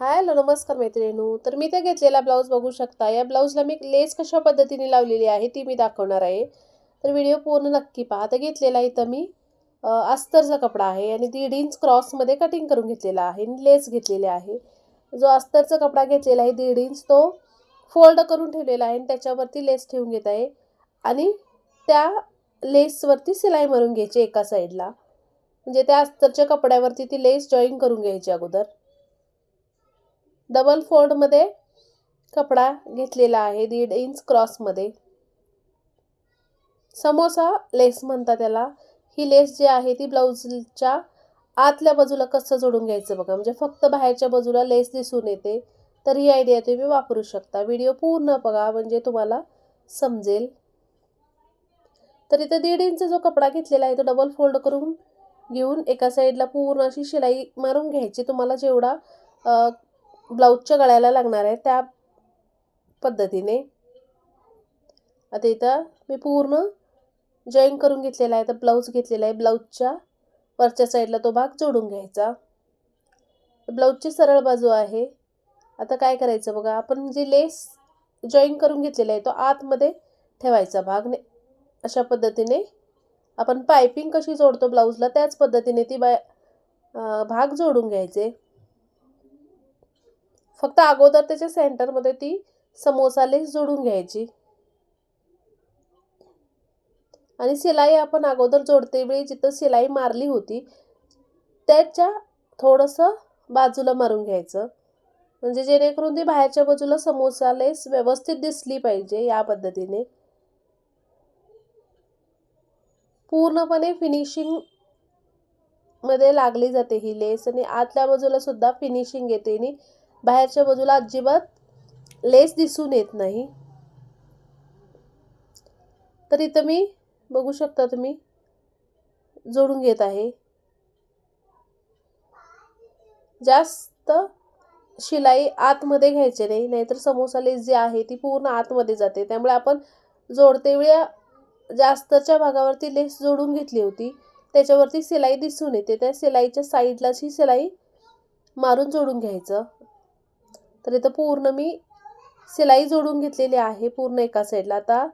Hi hello नमस्कार मैत्रिणू तर मी ते घेतलेला ब्लाऊज बघू शकता. या ब्लाऊजला मी लेस कशा पद्धतीने लावलेली आहे ती मी दाखवणार आहे. तर व्हिडिओ पूर्ण नक्की पहा. तर घेतलेला इथं मी अस्तरचा कपडा आहे आणि दीड इंच क्रॉसमध्ये कटिंग करून घेतलेला आहे आणि लेस घेतलेले आहे. जो अस्तरचा कपडा घेतलेला आहे दीड इंच तो फोल्ड करून ठेवलेला आहे आणि त्याच्यावरती लेस ठेवून घेत आहे. आणि त्या लेसवरती सिलाई मारून घ्यायची एका साईडला. म्हणजे त्या अस्तरच्या कपड्यावरती ती लेस जॉईन करून घ्यायची अगोदर. डबल फोल्डमध्ये कपडा घेतलेला आहे दीड इंच क्रॉसमध्ये. समोसा लेस म्हणतात त्याला. ही लेस जी आहे ती ब्लाऊजच्या आतल्या बाजूला कसं जोडून घ्यायचं बघा. म्हणजे फक्त बाहेरच्या बाजूला लेस दिसून येते तर ही आयडिया तुम्ही वापरू शकता. व्हिडिओ पूर्ण बघा म्हणजे तुम्हाला समजेल. तर इथं दीड इंच जो कपडा घेतलेला आहे तो डबल फोल्ड करून घेऊन एका साईडला पूर्ण अशी शिलाई मारून घ्यायची. तुम्हाला जेवढा ब्लाऊजच्या गळ्याला लागणार आहे त्या पद्धतीने. आता इथं मी पूर्ण जॉईन करून घेतलेला आहे. तर ब्लाऊज घेतलेला आहे. ब्लाऊजच्या वरच्या साईडला तो भाग जोडून घ्यायचा. ब्लाऊजची सरळ बाजू आहे. आता काय करायचं बघा आपण जी लेस जॉईन करून घेतलेला आहे तो आतमध्ये ठेवायचा भाग. ने अशा पद्धतीने आपण पायपिंग कशी जोडतो ब्लाऊजला त्याच पद्धतीने ती बाय भाग जोडून घ्यायचे. फक्त अगोदर त्याच्या सेंटरमध्ये ती समोसा लेस जोडून घ्यायची. आणि शिलाई आपण अगोदर जोडते वेळी जिथं शिलाई मारली होती त्याच्या थोडंसं बाजूला मारून घ्यायचं. म्हणजे जेणेकरून ती बाहेरच्या बाजूला समोसा लेस व्यवस्थित दिसली पाहिजे या पद्धतीने. पूर्णपणे फिनिशिंगमध्ये लागली जाते ही लेस आणि आतल्या बाजूला सुद्धा फिनिशिंग येते आणि बाहेरच्या बाजूला अजिबात लेस दिसून येत नाही. तर इथं मी बघू शकता तुम्ही जोडून घेत आहे. जास्त शिलाई आतमध्ये घ्यायची नाही नाहीतर समोसा लेस जी आहे ती पूर्ण आतमध्ये जाते. त्यामुळे आपण जोडते वेळी जास्तच्या भागावरती लेस जोडून घेतली होती त्याच्यावरती शिलाई दिसून येते. त्या शिलाईच्या साईडलाच ही शिलाई मारून जोडून घ्यायचं. तर इथं पूर्ण मी शिलाई जोडून घेतलेली आहे पूर्ण एका साईडला आता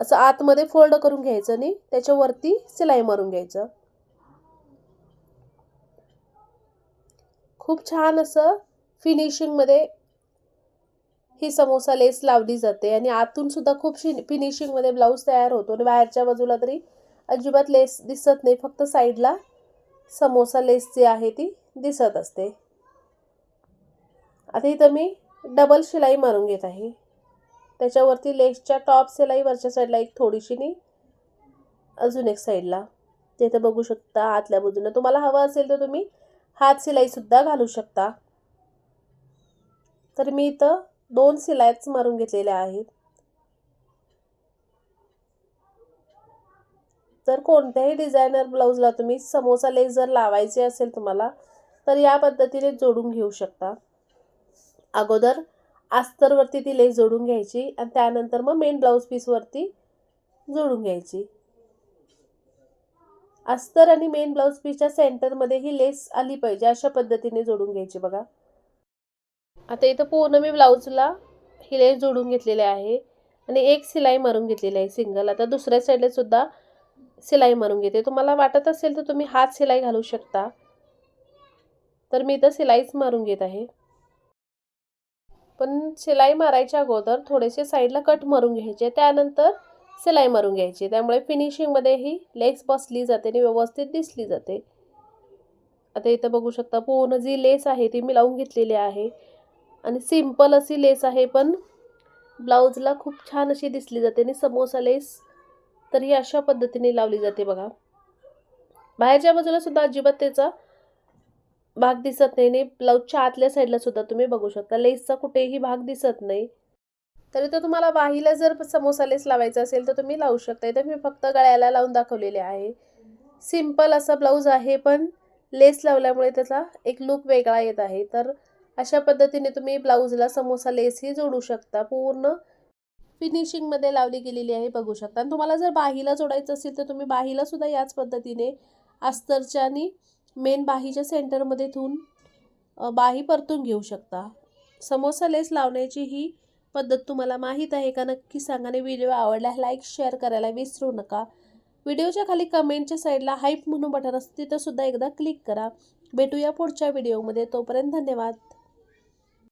असं आतमध्ये फोल्ड करून घ्यायचं आणि त्याच्यावरती सिलाई मारून घ्यायचं. खूप छान असं फिनिशिंगमध्ये ही समोसा लेस लावली जाते आणि आतून सुद्धा खूप शि फिनिशिंगमध्ये ब्लाऊज तयार होतो आणि बाहेरच्या बाजूला तरी अजिबात लेस दिसत नाही फक्त साईडला समोसा लेस जी आहे ती दिसत असते. आता इथं मी डबल शिलाई मारून घेत आहे. त्याच्यावरती लेसच्या टॉप शिलाई वरच्या साईडला एक थोडीशी नी अजून एक साईडला तिथं बघू शकता आतल्या बाजूनं. तुम्हाला हवं असेल तर तुम्ही हात शिलाईसुद्धा घालू शकता. तर मी इथं दोन शिलाईच मारून घेतलेल्या आहेत. जर कोणत्याही डिझायनर ब्लाऊजला तुम्ही समोसा लेस जर लावायचे असेल तुम्हाला तर या पद्धतीने जोडून घेऊ शकता. अगोदर अस्तरवरती ती लेस जोडून घ्यायची आणि त्यानंतर मग मेन ब्लाऊज पीसवरती जोडून घ्यायची. अस्तर आणि मेन ब्लाऊज पीसच्या सेंटरमध्ये ही लेस आली पाहिजे अशा पद्धतीने जोडून घ्यायची बघा. आता इथं पूर्ण मी ब्लाऊजला ही लेस जोडून घेतलेली आहे आणि एक शिलाई मारून घेतलेली आहे सिंगल आता दुसऱ्या साईडला सुद्धा शिलाई मारून घेते. तुम्हाला वाटत असेल तर तुम्ही हात शिलाई घालू शकता. तर मी इथं सिलाईच मारून घेत आहे. पण शिलाई मारायच्या अगोदर थोडेसे साईडला कट मारून घ्यायचे. त्यानंतर शिलाई मारून घ्यायची. त्यामुळे फिनिशिंगमध्ये ही लेस बसली जाते आणि व्यवस्थित दिसली जाते. आता इथं बघू शकता पूर्ण जी लेस आहे ती मी लावून घेतलेली आहे. आणि सिंपल अशी लेस आहे पण ब्लाऊजला खूप छान अशी दिसली जाते आणि समोसा लेस तर ही अशा पद्धतीने लावली जाते बघा. बाहेरच्या बाजूला सुद्धा अजिबात त्याचा भाग दिसत नाही. आणि ब्लाऊजच्या आतल्या साईडला सुद्धा तुम्ही बघू शकता. लेसचा कुठेही भाग दिसत नाही. तरी तर तुम्हाला बाहीला जर समोसा लेस लावायचा असेल तर तुम्ही लावू शकता. इथं मी फक्त गळ्याला लावून दाखवलेले आहे. सिंपल असा ब्लाऊज आहे पण लेस लावल्यामुळे त्याचा एक लुक वेगळा येत आहे. तर अशा पद्धतीने तुम्ही ब्लाऊजला समोसा लेसही जोडू शकता. पूर्ण फिनिशिंगमध्ये लावली गेलेली आहे बघू शकता. आणि तुम्हाला जर बाहीला जोडायचं असेल तर तुम्ही बाहीला सुद्धा याच पद्धतीने अस्तरच्या आणि मेन बाहीच्या सेंटरमध्ये ठेवून बाही परतून घेऊ शकता. समोसा लेस लावण्याची ही पद्धत तुम्हाला माहीत आहे का नक्की सांगा आणि व्हिडिओ आवडला लाईक शेअर करायला विसरू नका. व्हिडिओच्या खाली कमेंटच्या साईडला हाईप म्हणून बटन असते तर सुद्धा एकदा क्लिक करा. भेटूया पुढच्या व्हिडिओमध्ये. तोपर्यंत धन्यवाद.